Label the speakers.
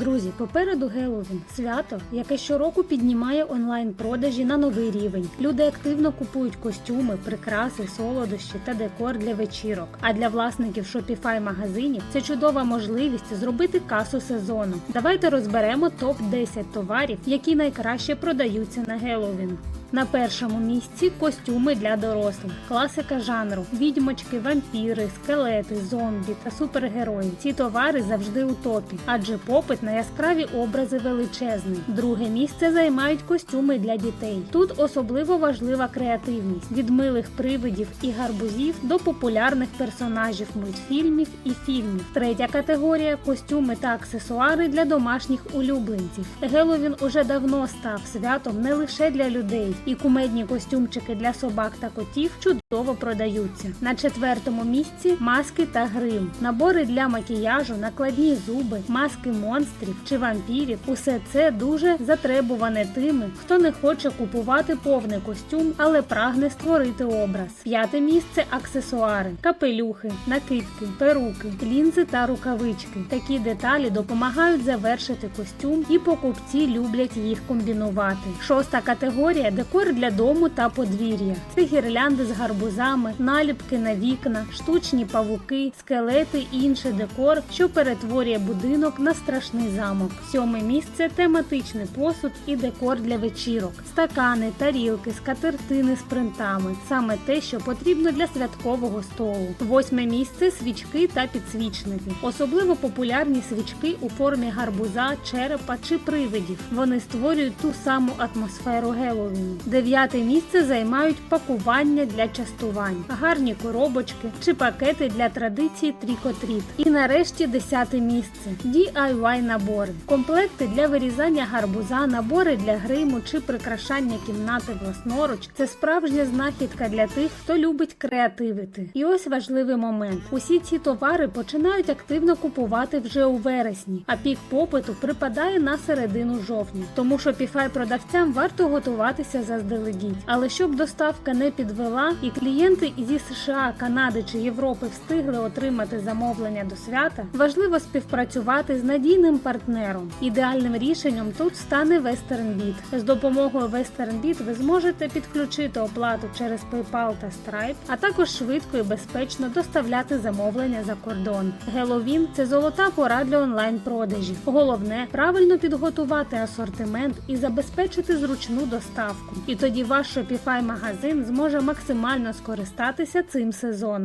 Speaker 1: Друзі, попереду Геловін свято, яке щороку піднімає онлайн-продажі на новий рівень. Люди активно купують костюми, прикраси, солодощі та декор для вечірок. А для власників Shopify магазинів це чудова можливість зробити касу сезону. Давайте розберемо топ 10 товарів, які найкраще продаються на Геловін. На першому місці костюми для дорослих, класика жанру, відьмочки, вампіри, скелети, зомбі та супергерої. Ці товари завжди у топі, адже попит на яскраві образи величезний. Друге місце займають костюми для дітей. Тут особливо важлива креативність від милих привидів і гарбузів до популярних персонажів мультфільмів і фільмів. Третя категорія костюми та аксесуари для домашніх улюбленців. Геловін уже давно став святом не лише для людей, і кумедні костюмчики для собак та котів чудово продаються. На четвертому місці маски та грим, набори для макіяжу, накладні зуби, маски монстрів чи вампірів. Усе це дуже затребуване тими, хто не хоче купувати повний костюм, але прагне створити образ. П'яте місце аксесуари, капелюхи, накидки, перуки, лінзи та рукавички. Такі деталі допомагають завершити костюм, і покупці люблять їх комбінувати. Шоста категорія декор для дому та подвір'я. Це гірлянди з гарбузами, наліпки на вікна, штучні павуки, скелети і інший декор, що перетворює будинок на страшний замок. Сьоме місце тематичний посуд і декор для вечірок, стакани, тарілки, скатертини з принтами. Саме те, що потрібно для святкового столу. Восьме місце свічки та підсвічники. Особливо популярні свічки у формі гарбуза, черепа чи привидів. Вони створюють ту саму атмосферу Геловіну. Дев'яте місце займають пакування для частувань, гарні коробочки чи пакети для традиції трікотріт. І нарешті десяте місце DIY набори. Комплекти для вирізання гарбуза, набори для гриму чи прикрашання кімнати власноруч. Це справжня знахідка для тих, хто любить креативити. І ось важливий момент: усі ці товари починають активно купувати вже у вересні, а пік попиту припадає на середину жовтня. Тому Shopify продавцям варто готуватися заздалегідь. Але щоб доставка не підвела і клієнти зі США, Канади чи Європи встигли отримати замовлення до свята, важливо співпрацювати з надійним партнером. Ідеальним рішенням тут стане WesternBit. З допомогою WesternBit ви зможете підключити оплату через PayPal та Stripe, а також швидко і безпечно доставляти замовлення за кордон. Геловін це золота пора для онлайн-продажів. Головне правильно підготувати асортимент і забезпечити зручну доставку. І тоді ваш Shopify магазин зможе максимально скористатися цим сезоном.